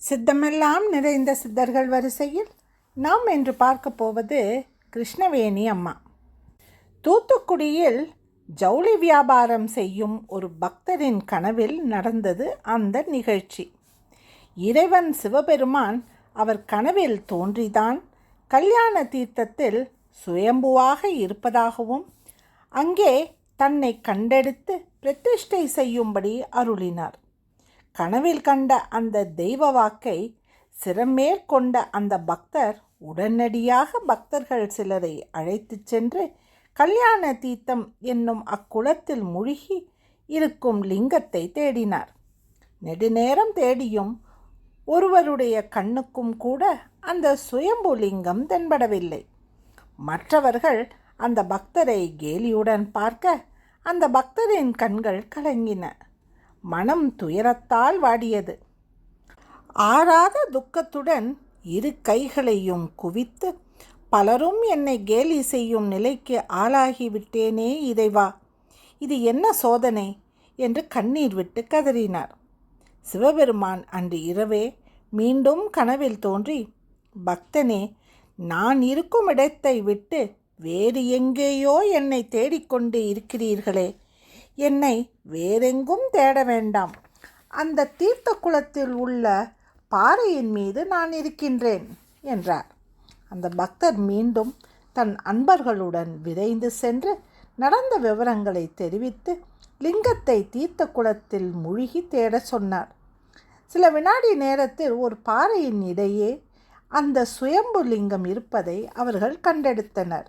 சித்தமெல்லாம் நிறைந்த சித்தர்கள் வரிசையில் நாம் என்று பார்க்க போவது கிருஷ்ணவேணி அம்மா. தூத்துக்குடியில் ஜவுளி வியாபாரம் செய்யும் ஒரு பக்தரின் கனவில் நடந்தது அந்த நிகழ்ச்சி. இறைவன் சிவபெருமான் அவர் கனவில் தோன்றிதான் கல்யாண தீர்த்தத்தில் சுயம்புவாக இருப்பதாகவும் அங்கே தன்னை கண்டெடுத்து பிரதிஷ்டை செய்யும்படி அருளினார். கனவில் கண்ட அந்த தெய்வ வாக்கை சிறமேற்கொண்ட அந்த பக்தர் உடனடியாக பக்தர்கள் சிலரை அழைத்துச் சென்று கல்யாண தீர்த்தம் என்னும் அக்குளத்தில் முழுகி இருக்கும் லிங்கத்தை தேடினார். நெடுநேரம் தேடியும் ஒருவருடைய கண்ணுக்கும் கூட அந்த சுயம்பு லிங்கம் தென்படவில்லை. மற்றவர்கள் அந்த பக்தரை கேலியுடன் பார்க்க அந்த பக்தரின் கண்கள் கலங்கின. மனம் துயரத்தால் வாடியது. ஆறாத துக்கத்துடன் இரு கைகளையும் குவித்து பலரும் என்னை கேலி செய்யும் நிலைக்கு ஆளாகிவிட்டேனே இதைவா இது என்ன சோதனை என்று கண்ணீர் விட்டு கதறினார். சிவபெருமான் அன்று இரவே மீண்டும் கனவில் தோன்றி பக்தனே நான் இருக்கும் இடத்தை விட்டு வேறு எங்கேயோ என்னை தேடிக்கொண்டு இருக்கிறீர்களே என்னை வேறெங்கும் தேட வேண்டாம். அந்த தீர்த்த குளத்தில் உள்ள பாறையின் மீது நான் இருக்கின்றேன் என்றார். அந்த பக்தர் மீண்டும் தன் அன்பர்களுடன் விரைந்து சென்று நடந்த விவரங்களை தெரிவித்து லிங்கத்தை தீர்த்த குளத்தில் முழுகி தேடச் சொன்னார். சில வினாடி நேரத்தில் ஒரு பாறையின் இடையே அந்த சுயம்பு லிங்கம் இருப்பதை அவர்கள் கண்டெடுத்தனர்.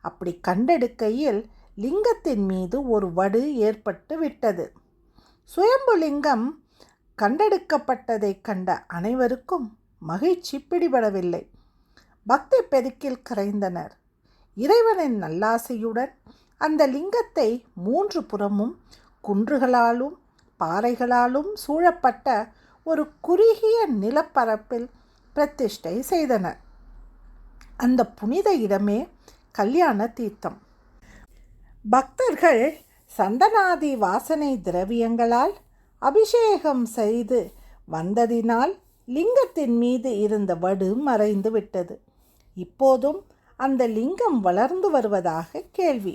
அப்படி கண்டெடுக்கையில் லிங்கத்தின் மீது ஒரு வடு ஏற்பட்டு விட்டது. சுயம்பு லிங்கம் கண்டெடுக்கப்பட்டதை கண்ட அனைவருக்கும் மகிழ்ச்சி பிடிபடவில்லை. பக்தி பெருக்கில் கரைந்தனர். இறைவனின் நல்லாசையுடன் அந்த லிங்கத்தை மூன்று புறமும் குன்றுகளாலும் பாறைகளாலும் சூழப்பட்ட ஒரு குறுகிய நிலப்பரப்பில் பிரதிஷ்டை செய்தனர். அந்த புனித இடமே கல்யாண தீர்த்தம். பக்தர்கள் சந்தனாதி வாசனை திரவியங்களால் அபிஷேகம் செய்து வந்ததினால் லிங்கத்தின் மீது இருந்த வடு மறைந்து விட்டது. இப்போதும் அந்த லிங்கம் வளர்ந்து வருவதாக கேள்வி.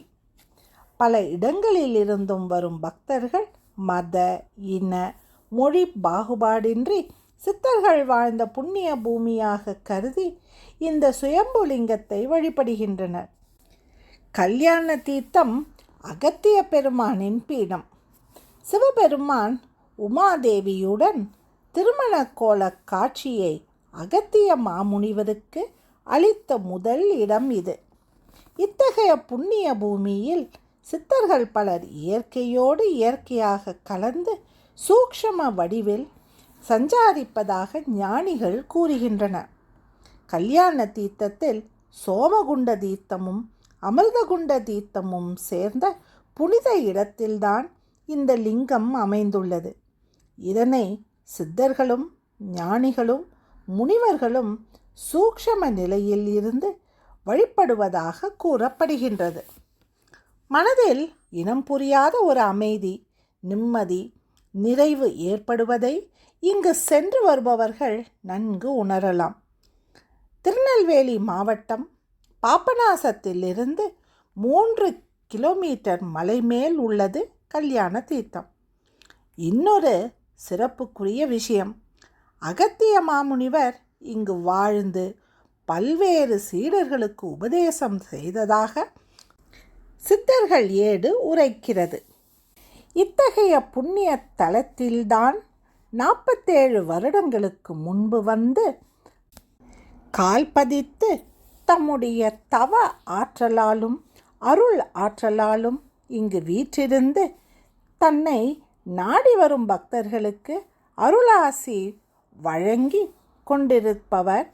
பல இடங்களில் இருந்தும் வரும் பக்தர்கள் மத இன மொழி பாகுபாடின்றி சித்தர்கள் வாழ்ந்த புண்ணிய பூமியாக கருதி இந்த சுயம்புலிங்கத்தை வழிபடுகின்றனர். கல்யாண தீர்த்தம் அகத்திய பெருமானின் பீடம். சிவபெருமான் உமாதேவியுடன் திருமண கோல காட்சியை அகத்திய மாமுனிவருக்கு அளித்த முதல் இடம் இது. இத்தகைய புண்ணிய பூமியில் சித்தர்கள் பலர் இயற்கையோடு இயற்கையாக கலந்து சூக்ஷம வடிவில் சஞ்சாரிப்பதாக ஞானிகள் கூறுகின்றனர். கல்யாண தீர்த்தத்தில் சோமகுண்ட தீர்த்தமும் அமிர்தகுண்ட தீர்த்தமும் சேர்ந்த புனித இடத்தில்தான் இந்த லிங்கம் அமைந்துள்ளது. இதனை சித்தர்களும் ஞானிகளும் முனிவர்களும் சூக்ஷம நிலையில் இருந்து வழிபடுவதாக கூறப்படுகின்றது. மனதில் இனம் புரியாத ஒரு அமைதி நிம்மதி நிறைவு ஏற்படுவதை இங்கு சென்று வருபவர்கள் நன்கு உணரலாம். திருநெல்வேலி மாவட்டம் பாபநாசத்திலிருந்து மூன்று கிலோமீட்டர் மலை மேல் உள்ளது கல்யாண தீர்த்தம். இன்னொரு சிறப்புக்குரிய விஷயம் அகத்திய மாமுனிவர் இங்கு வாழ்ந்து பல்வேறு சீடர்களுக்கு உபதேசம் செய்ததாக சித்தர்கள் ஏடு உரைக்கிறது. இத்தகைய புண்ணிய தலத்தில்தான் நாற்பத்தேழு வருடங்களுக்கு முன்பு வந்து கால் பதித்து தம்முடைய தவ ஆற்றலாலும் அருள் ஆற்றலாலும் இங்கு வீற்றிருந்து தன்னை நாடி வரும் பக்தர்களுக்கு அருளாசி வழங்கி கொண்டிருப்பவர்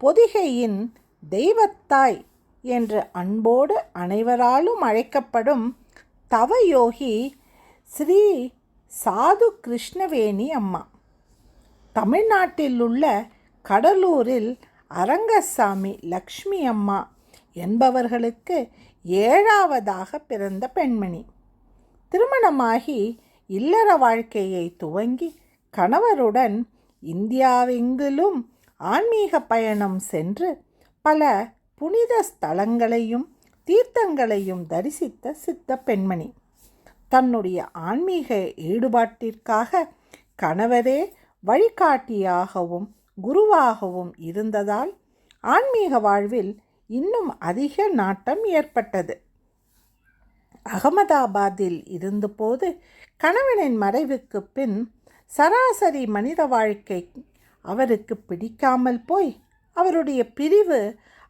பொதிகையின் தெய்வத்தாய் என்று அன்போடு அனைவராலும் அழைக்கப்படும் தவயோகி ஸ்ரீ சாது கிருஷ்ணவேணி அம்மா. தமிழ்நாட்டில் உள்ள கடலூரில் அரங்கசாமி லக்ஷ்மி அம்மா என்பவர்களுக்கு ஏழாவதாக பிறந்த பெண்மணி. திருமணமாகி இல்லற வாழ்க்கையை துவங்கி கணவருடன் இந்தியாவெங்கிலும் ஆன்மீக பயணம் சென்று பல புனித ஸ்தலங்களையும் தீர்த்தங்களையும் தரிசித்த சித்த பெண்மணி. தன்னுடைய ஆன்மீக ஈடுபாட்டிற்காக கணவரே வழிகாட்டியாகவும் குருவாகவும் இருந்ததால் ஆன்மீக வாழ்வில் இன்னும் அதிக நாட்டம் ஏற்பட்டது. அகமதாபாத்தில் இருந்தபோது கணவனின் மறைவுக்கு பின் சராசரி மனித வாழ்க்கை அவருக்கு பிடிக்காமல் போய் அவருடைய பிரிவு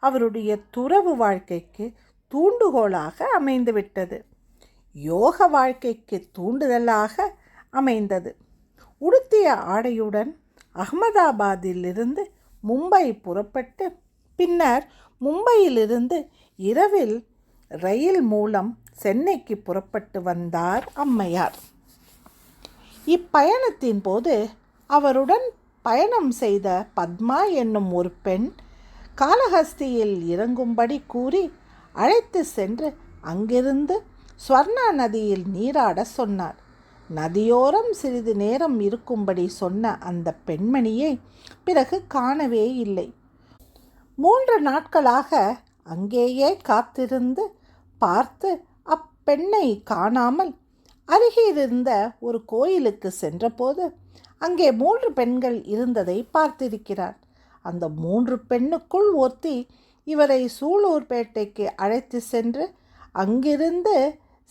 அவருடைய துறவு வாழ்க்கைக்கு தூண்டுகோலாக அமைந்துவிட்டது. யோக வாழ்க்கைக்கு தூண்டுதலாக அமைந்தது. உடுத்திய ஆடையுடன் அகமதாபாத்திலிருந்து மும்பை புறப்பட்டு பின்னர் மும்பையிலிருந்து இரவில் ரயில் மூலம் சென்னைக்கு புறப்பட்டு வந்தார் அம்மையார். இப்பயணத்தின் போது அவருடன் பயணம் செய்த பத்மா என்னும் ஒரு பெண் காளஹஸ்தியில் இறங்கும்படி கூறி அழைத்து சென்று அங்கிருந்து ஸ்வர்ணா நதியில் நீராட சொன்னார். நதியோரம் சிறிது நேரம் இருக்கும்படி சொன்ன அந்த பெண்மணியை பிறகு காணவே இல்லை. மூன்று நாட்களாக அங்கேயே காத்திருந்து பார்த்து அப்பெண்ணை காணாமல் அருகிலிருந்த ஒரு கோயிலுக்கு சென்றபோது அங்கே மூன்று பெண்கள் இருந்ததை பார்த்திருக்கிறார். அந்த மூன்று பெண்ணுக்குள் ஒருத்தி இவரை சூலூர்பேட்டைக்கு அழைத்து சென்று அங்கிருந்து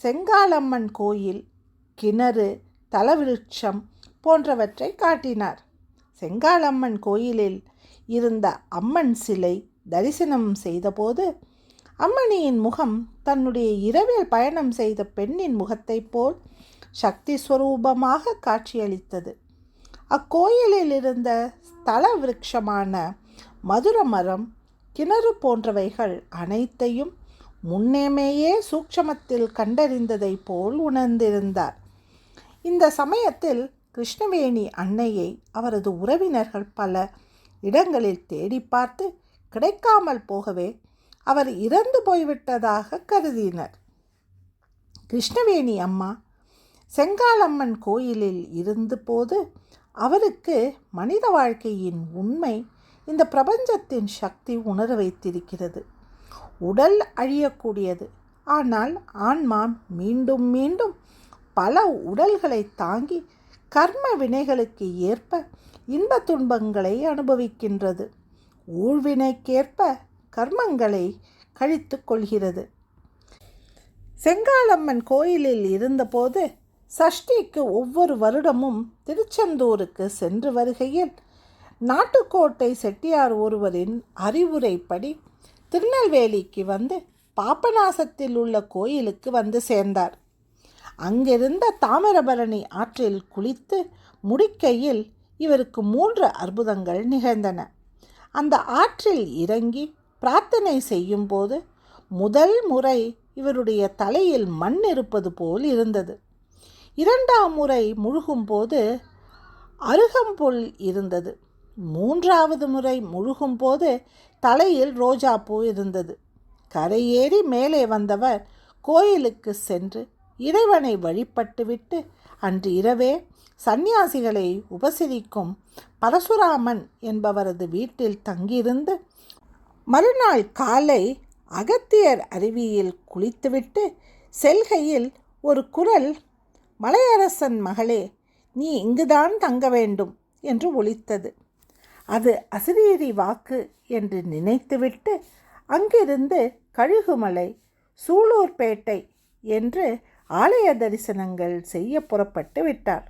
செங்காலம்மன் கோயில் கிணறு தலவிருட்சம் போன்றவற்றை காட்டினார். செங்காலம்மன் கோயிலில் இருந்த அம்மன் சிலை தரிசனம் செய்தபோது அம்மணியின் முகம் தன்னுடைய இரவில் பயணம் செய்த பெண்ணின் முகத்தைப் போல் சக்தி ஸ்வரூபமாக காட்சியளித்தது. அக்கோயிலில் இருந்த ஸ்தல விருட்சமான மதுர மரம் கிணறு போன்றவைகள் அனைத்தையும் முன்னேமேயே சூட்சமத்தில் கண்டறிந்ததை போல் உணர்ந்திருந்தார். இந்த சமயத்தில் கிருஷ்ணவேணி அன்னையை அவரது உறவினர்கள் பல இடங்களில் தேடி பார்த்து கிடைக்காமல் போகவே அவர் இறந்து போய்விட்டதாக கருதினர். கிருஷ்ணவேணி அம்மா செங்காலம்மன் கோயிலில் இருந்தபோது அவருக்கு மனித வாழ்க்கையின் உண்மை இந்த பிரபஞ்சத்தின் சக்தி உணர வைத்திருக்கிறது. உடல் அழியக்கூடியது. ஆனால் ஆன்மா மீண்டும் மீண்டும் பல உடல்களை தாங்கி கர்ம வினைகளுக்கு ஏற்ப இன்ப துன்பங்களை அனுபவிக்கின்றது. ஊழ்வினைக்கேற்ப கர்மங்களை கழித்து கொள்கிறது. செங்காலம்மன் கோயிலில் இருந்தபோது சஷ்டிக்கு ஒவ்வொரு வருடமும் திருச்செந்தூருக்கு சென்று வருகையில் நாட்டுக்கோட்டை செட்டியார் ஒருவரின் அறிவுரைப்படி திருநெல்வேலிக்கு வந்து பாப்பநாசத்தில் உள்ள கோயிலுக்கு வந்து சேர்ந்தார். அங்கிருந்த தாமிரபரணி ஆற்றில் குளித்து முடிக்கையில் இவருக்கு மூன்று அற்புதங்கள் நிகழ்ந்தன. அந்த ஆற்றில் இறங்கி பிரார்த்தனை செய்யும்போது முதல் முறை இவருடைய தலையில் மண் இருப்பது போல் இருந்தது. இரண்டாம் முறை முழுகும்போது அருகம்புல் இருந்தது. மூன்றாவது முறை முழுகும்போது தலையில் ரோஜாப்பூ இருந்தது. கரையேறி மேலே வந்தவர் கோயிலுக்கு சென்று இறைவனை வழிபட்டுவிட்டு அன்று இரவே சந்நியாசிகளை உபசரிக்கும் பரசுராமன் என்பவரது வீட்டில் தங்கியிருந்து மறுநாள் காலை அகத்தியர் அருவியில் குளித்துவிட்டு செல்கையில் ஒரு குரல் மலையரசன் மகளே நீ இங்குதான் தங்க வேண்டும் என்று ஒலித்தது. அது அசிரியரி வாக்கு என்று நினைத்துவிட்டு அங்கிருந்து கழுகுமலை சூலூர்பேட்டை என்று ஆலய தரிசனங்கள் செய்ய புறப்பட்டு விட்டார்.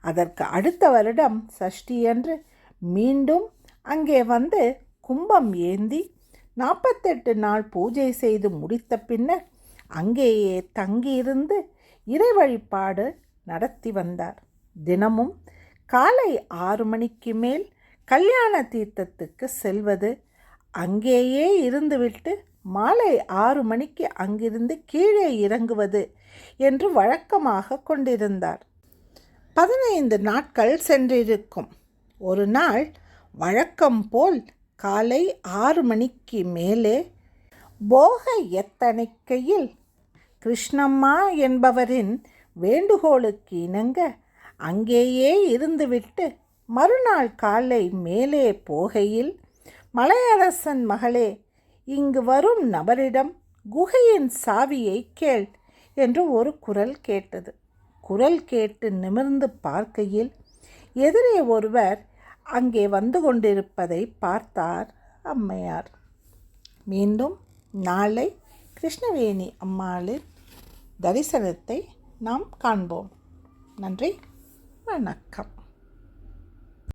அதற்கு அடுத்த வருடம் சஷ்டியன்று மீண்டும் அங்கே வந்து கும்பம் ஏந்தி நாற்பத்தெட்டு நாள் பூஜை செய்து முடித்த பின்னர் அங்கேயே தங்கியிருந்து இறை வழிபாடு நடத்தி வந்தார். தினமும் காலை ஆறு மணிக்கு மேல் கல்யாண தீர்த்தத்துக்கு செல்வது அங்கேயே இருந்துவிட்டு மாலை ஆறு மணிக்கு அங்கிருந்து கீழே இறங்குவது என்று வழக்கமாக கொண்டிருந்தார். பதினைந்து நாட்கள் சென்றிருக்கும். ஒரு நாள் வழக்கம் போல் காலை ஆறு மணிக்கு மேலே போக எத்தனைக்கையில் கிருஷ்ணம்மா என்பவரின் வேண்டுகோளுக்கு இணங்க அங்கேயே இருந்துவிட்டு மறுநாள் காலை மேலே போகையில் மலையரசன் மகளே இங்கு வரும் நபரிடம் குகையின் சாவியை கேள் என்று ஒரு குரல் கேட்டது. குரல் கேட்டு நிமிர்ந்து பார்க்கையில் எதிரே ஒருவர் அங்கே வந்து கொண்டிருப்பதை பார்த்தார் அம்மையார். மீண்டும் நாளை கிருஷ்ணவேணி அம்மாளின் தரிசனத்தை நாம் காண்போம். நன்றி வணக்கம்.